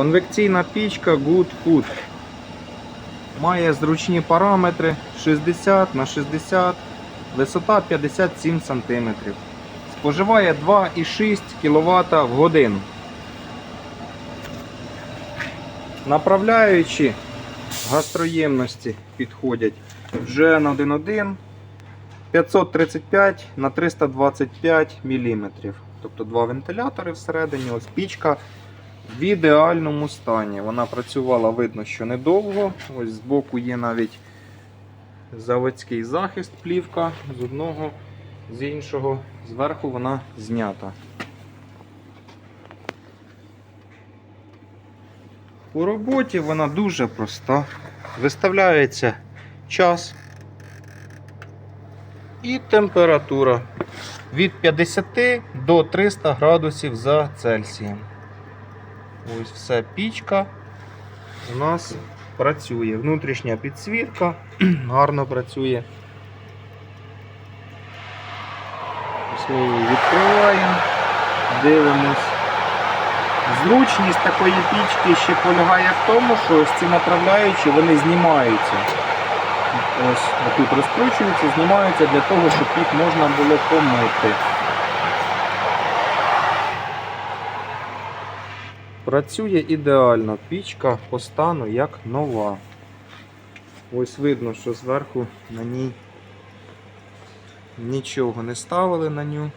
Конвекційна пічка Good Food. Має зручні параметри 60 на 60, висота 57 см. Споживає 2,6 кВт в годину. Направляючі гастроємності підходять вже на 1,1 535 на 325 мм. Тобто два вентилятори всередині. Ось пічка в ідеальному стані. Вона працювала, видно, що недовго. Ось збоку є навіть заводський захист, плівка з одного, з іншого. Зверху вона знята. У роботі вона дуже проста. Виставляється час і температура від 50 до 300 градусів за Цельсієм. Ось все пічка у нас працює. Внутрішня підсвітка гарно працює. Ми відкриваємо, дивимось. Зручність такої пічки ще полягає в тому, що ось ці направляючі вони знімаються. Ось тут розкручуються, знімаються для того, щоб їх можна було помити. Працює ідеально, пічка по стану як нова. Ось видно, що зверху на ній нічого не ставили на ню.